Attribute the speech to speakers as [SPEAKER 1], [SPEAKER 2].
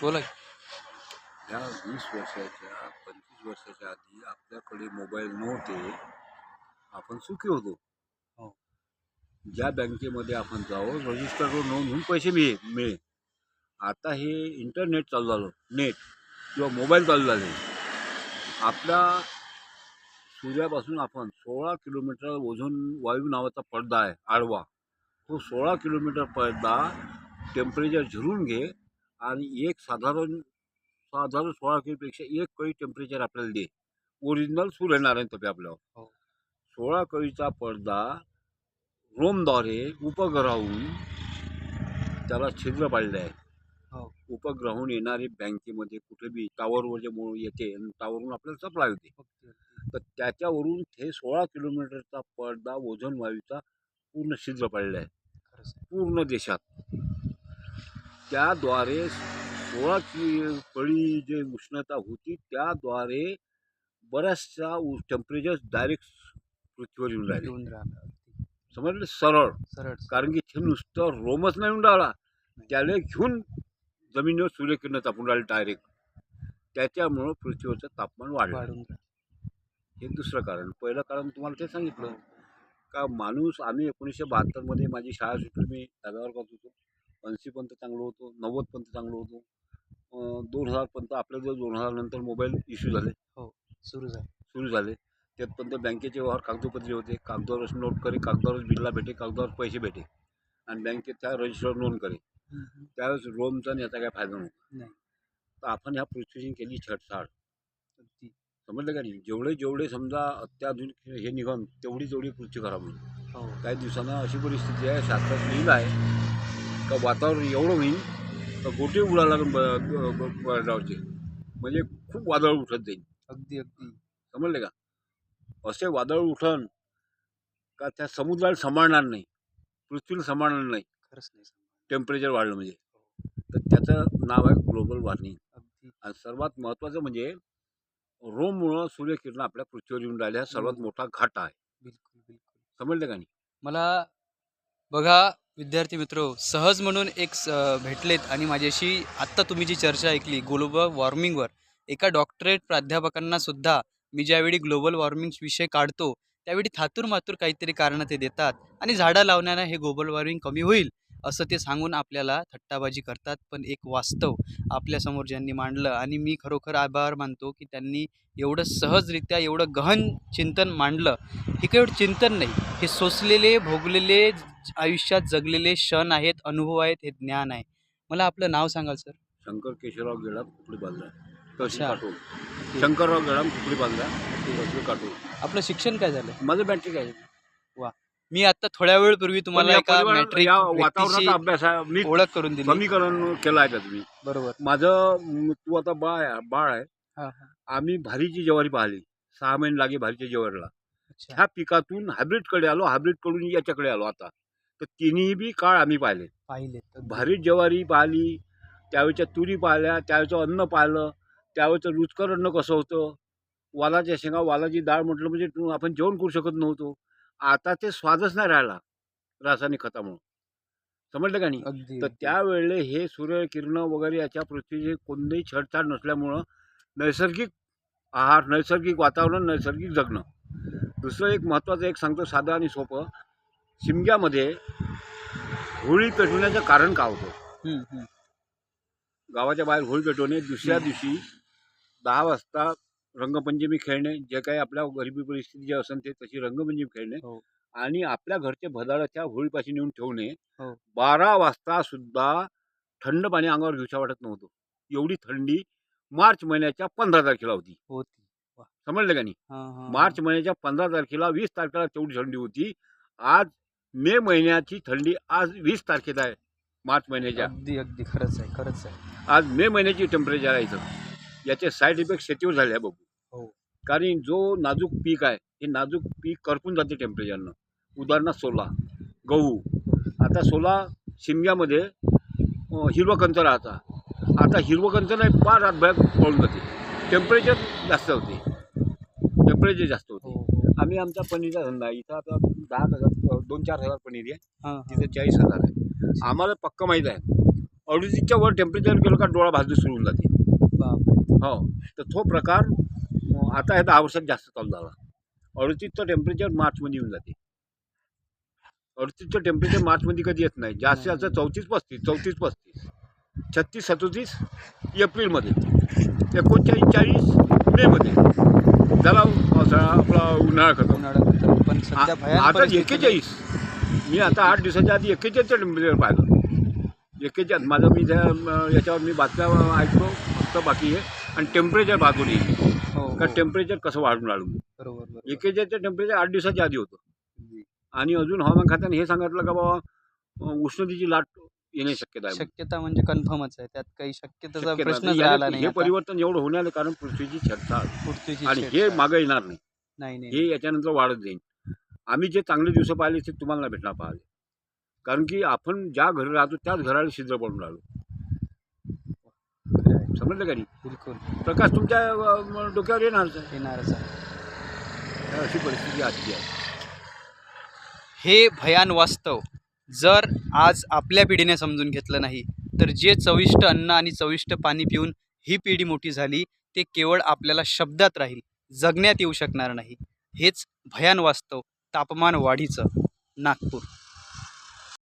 [SPEAKER 1] बोला.
[SPEAKER 2] या वीस वर्षाच्या पंचवीस वर्षाच्या आधी आपल्याकडे मोबाईल नव्हते. आपण सुखी होतो.
[SPEAKER 1] हो.
[SPEAKER 2] ज्या बँकेमध्ये आपण जावं रजिस्टरवर नोंद होऊन पैसे मिळे मिळे आता हे इंटरनेट चालू झालं नेट किंवा मोबाईल चालू झाले. आपल्या सूर्यापासून आपण सोळा किलोमीटर ओझोन वायू नावाचा पडदा आहे आडवा. तो सोळा किलोमीटर पडदा टेम्परेचर झिरून घे आणि एक साधारण साधारण सोळा किलोपेक्षा एक कळी टेम्परेचर आपल्याला दे ओरिजिनल सूर्यनारायण तपे आपल्यावर
[SPEAKER 1] हो.
[SPEAKER 2] सोळा कळीचा पडदा रोमद्वारे उपग्रहाहून त्याला छिद्र पाडले आहे
[SPEAKER 1] हो.
[SPEAKER 2] उपग्रहाहून येणारे बँकेमध्ये कुठे बी टावरवर जे येते आणि टावरवरून आपल्याला सप्लाय होते. तर त्याच्यावरून हे सोळा किलोमीटरचा पडदा ओझोन वायूचा पूर्ण छिद्र पाडला आहे. पूर्ण देशात त्याद्वारे सोळा कि कळी जे उष्णता होती त्याद्वारे बऱ्याचशा टेम्परेचर डायरेक्ट पृथ्वीवर येऊन राहिले. समजले? सरळ.
[SPEAKER 1] सरळ.
[SPEAKER 2] कारण की ते नुसतं रोमच नाही येऊन राहिला. त्याला घेऊन जमिनीवर सूर्यकिरण तापून राहिले डायरेक्ट त्याच्यामुळं पृथ्वीवरचं तापमान वाढलं. हे दुसरं कारण. पहिलं कारण तुम्हाला ते सांगितलं. का माणूस आम्ही एकोणीसशे बहात्तरमध्ये माझी शाळा सुटली. मी धाब्यावर करत होतो. ऐंशीपर्यंत चांगलो होतो नव्वदपर्यंत चांगलो होतो. दोन हजारपर्यंत आपल्या जर दोन हजार नंतर मोबाईल इश्यू झाले.
[SPEAKER 1] सुरू झालं.
[SPEAKER 2] सुरू झाले. त्यातपर्यंत बँकेचे व्यवहार कागदोपत्री होते कागदावरच नोट करे कागदावरच बिल्ला भेटे कागदावर पैसे भेटे. आणि बँकेत त्या रजिस्टरवर नोंद करे. त्यावेळेस रोमचा याचा काय फायदा नव्हता.
[SPEAKER 1] नाही.
[SPEAKER 2] तर आपण ह्या पृथ्वीची केली छटछाड. समजलं का नाही? जेवढे जेवढे समजा अत्याधुनिक हे निघन तेवढी तेवढी पृथ्वी खराब होईल
[SPEAKER 1] हो.
[SPEAKER 2] काही दिवसांना अशी परिस्थिती आहे शास्त्रात लिहिलं आहे का वातावरण एवढं होईल तर गोटे उडायला लागून बर्डावरचे म्हणजे खूप वादळ उठत जाईल.
[SPEAKER 1] अगदी अगदी.
[SPEAKER 2] समजले का? असे वादळ उठन का त्या समुद्राला सांभाळणार नाही पृथ्वीला सांभाळणार नाही.
[SPEAKER 1] खरंच नाही.
[SPEAKER 2] टेम्परेचर वाढलं म्हणजे. तर त्याचं नाव आहे ग्लोबल वॉर्मिंग आणि सर्वात महत्त्वाचं म्हणजे रोममुळं सूर्यकिरण आपल्या पृथ्वीवर येऊन राहिले हा सर्वात मोठा घाटा आहे.
[SPEAKER 1] बिलकुल बिलकुल.
[SPEAKER 2] समजले का नाही?
[SPEAKER 1] मला बघा विद्यार्थी मित्र सहज म्हणून एक स- भेटलेत आणि माझ्याशी आत्ता तुम्ही जी चर्चा ऐकली ग्लोबल वॉर्मिंगवर एका डॉक्टरेट प्राध्यापकांना सुद्धा मी ज्यावेळी ग्लोबल वॉर्मिंग विषय काढतो त्यावेळी थातूर मातूर काहीतरी कारणं ते देतात आणि झाडं लावण्यानं हे ग्लोबल वॉर्मिंग कमी होईल. असं ते सांगून आपल्याला थट्टाबाजी करतात. पण एक वास्तव आपल्यासमोर ज्यांनी मांडलं आणि मी खरोखर आभार मानतो की त्यांनी एवढं सहजरित्या एवढं गहन चिंतन मांडलं. हे काही एवढं चिंतन नाही. हे सोसलेले भोगलेले आयुष्यात जगलेले क्षण आहेत अनुभव आहेत हे ज्ञान आहे. मला आपलं नाव सांगाल सर?
[SPEAKER 2] शंकर केशवराव गेडाम कुकडी बांधला. तहसील
[SPEAKER 1] अच्छा.
[SPEAKER 2] काटोल. शंकरराव गेडाम कुकडी बांधला. तहसील काटोल.
[SPEAKER 1] आपलं शिक्षण काय झालं?
[SPEAKER 2] माझं मॅट्रिक आहे.
[SPEAKER 1] मी आता थोड्या वेळ पूर्वी तुम्हाला
[SPEAKER 2] पण या
[SPEAKER 1] एका मॅट्रिक
[SPEAKER 2] या वातावरणाचा अभ्यास आहे मी
[SPEAKER 1] ओळख करून दिली.
[SPEAKER 2] समीकरण केलं आहे त्यात मी
[SPEAKER 1] बरोबर.
[SPEAKER 2] माझं म, तू आता बाळ आहे बाळ आहे.
[SPEAKER 1] हा हा.
[SPEAKER 2] आम्ही भारीची ज्वारी पाहिली. सहा महिने लागे भारीच्या ज्वारीला.
[SPEAKER 1] अच्छा.
[SPEAKER 2] ह्या पिकातून हायब्रिडकडे आलो हायब्रिडकडून याच्याकडे आलो आता. तर तिन्ही बी काळ आम्ही पाहिले.
[SPEAKER 1] पाहिले
[SPEAKER 2] भारी ज्वारी पाहिली त्यावेळच्या तुरी पाहिल्या त्यावेळचं अन्न पाहिलं त्यावेळचं रुचकर अन्न कसं होतं? वालाच्या शेंगा वालाची डाळ म्हटलं म्हणजे तू- आपण जेवण करू शकत नव्हतो. आता ते स्वादच नाही राहिला रासायनिक खतामुळं. समजलं का नाही? तर. त्यावेळेला हे सूर्यकिरण वगैरे याच्या पृथ्वीचे कोणतेही छडछाड नसल्यामुळं नैसर्गिक आहार नैसर्गिक वातावरण नैसर्गिक जगणं. दुसरं एक महत्त्वाचं एक सांगतो साधं आणि सोपं. शिमग्यामध्ये होळी पेटवण्याचं कारण काय होतं. गावाच्या बाहेर होळी पेटवणे दुसऱ्या दिवशी दहा वाजता रंगपंचमी खेळणे जे काही आपल्या गरिबी परिस्थिती जे असेल ते तशी रंगपंचमी खेळणे
[SPEAKER 1] हो.
[SPEAKER 2] आणि आपल्या घरचे भदाडाच्या होळीपाशी नेऊन ठेवणे.
[SPEAKER 1] हो.
[SPEAKER 2] बारा वाजता सुद्धा थंड पाणी अंगावर घेऊशा वाटत नव्हतं. एवढी थंडी मार्च महिन्याच्या पंधरा तारखेला होती.
[SPEAKER 1] होती.
[SPEAKER 2] समजलं का नाही?
[SPEAKER 1] हा, हा,
[SPEAKER 2] मार्च महिन्याच्या पंधरा तारखेला वीस तारखेला तेवढी थंडी होती. आज मे महिन्याची थंडी आज वीस तारखेला आहे मार्च महिन्याच्या.
[SPEAKER 1] अगदी अगदी. खरंच आहे खरंच आहे.
[SPEAKER 2] आज मे महिन्याची टेम्परेचर आहे इथं. याचे साईड इफेक्ट शेतीवर झाले आहे बघू. कारण जो नाजूक पीक आहे हे नाजूक पीक करपून जाते टेम्परेचरनं उदाहरणार्थ सोला गहू. आता सोला शिमग्यामध्ये हिरवं कंच राहता. आता हिरवं कंच नाही फार रातभर पळून जाते. टेम्परेचर जास्त होते. टेम्परेचर जास्त होते.
[SPEAKER 1] हो, हो.
[SPEAKER 2] आम्ही आमचा पनीरचा धंदा इथं आता दहा हजार दोन चार हजार पनीर आहे. तिथे चाळीस हजार आहे. आम्हाला पक्क माहीत आहे. अडुतीसच्या वर टेम्परेचर गेलं का डोळा भाजणं सुरू होऊन जाते हो. तर तो प्रकार आता हे दहा वर्षात जास्त चालू झाला. अडतीसचं टेम्परेचर मार्चमध्ये येऊन जाते. अडतीसचं टेम्परेचर मार्चमध्ये कधी येत नाही. जास्तीत जास्त चौतीस पस्तीस चौतीस पस्तीस छत्तीस सदोतीस एप्रिलमध्ये एकोणचाळीस चाळीस मेमध्ये. झाला पावसाळा आपला उन्हाळा
[SPEAKER 1] पण भयानक
[SPEAKER 2] आता एक्केचाळीस मी आता आठ दिवसाच्या आधी एक्केचाळीसचं टेम्परेचर पाहिलं. एक्केचाळीस माझं मी त्या याच्यावर मी बातम्या ऐकतो फक्त बाकी आहे आणि टेम्परेचर बाजून येईल.
[SPEAKER 1] हो,
[SPEAKER 2] का
[SPEAKER 1] हो.
[SPEAKER 2] टेम्परेचर कसं वाढून राहिलं
[SPEAKER 1] बरोबर बरोबर
[SPEAKER 2] एकेचाळीसचं टेम्परेचर आठ दिवसाच्या आधी होतं आणि अजून हवामान खात्याने हे सांगितलं का बाबा अं, उष्णतेची लाट येण्याची शक्यता आहे
[SPEAKER 1] शक्यता म्हणजे कन्फर्मच आहे त्यात काही शक्यतेचा
[SPEAKER 2] शक्यता
[SPEAKER 1] प्रश्नच
[SPEAKER 2] नाही.
[SPEAKER 1] राहिला
[SPEAKER 2] याला-
[SPEAKER 1] नाही
[SPEAKER 2] हे
[SPEAKER 1] आता.
[SPEAKER 2] परिवर्तन एवढं होण्याला कारण पृथ्वीची छटता
[SPEAKER 1] पृथ्वीची
[SPEAKER 2] आणि हे
[SPEAKER 1] आहे.
[SPEAKER 2] मागं येणार नाही
[SPEAKER 1] नाही नाही
[SPEAKER 2] हे याच्यानंतर वाढत जाईल आम्ही जे चांगले दिवस पाहिले ते तुम्हाला नाही भेटणार पाहिले कारण की आपण ज्या घरी राहतो त्याच घराला छिद्र पडून राहिलो. समजलं का नाही
[SPEAKER 1] बिलकुल.
[SPEAKER 2] प्रकाश तुमच्या अं, डोक्यावर येणारच आहे
[SPEAKER 1] येणारच आहे.
[SPEAKER 2] अशी परिस्थिती आजची आहे.
[SPEAKER 1] हे भयान वास्तव. जर आज आपल्या पिढीने समजून घेतलं नाही तर जे चविष्ट अन्न आणि चविष्ट पाणी पिऊन ही पिढी मोठी झाली ते केवळ आपल्याला शब्दात राहील जगण्यात येऊ शकणार नाही. हेच भयान वास्तव तापमान वाढीचं नागपूर.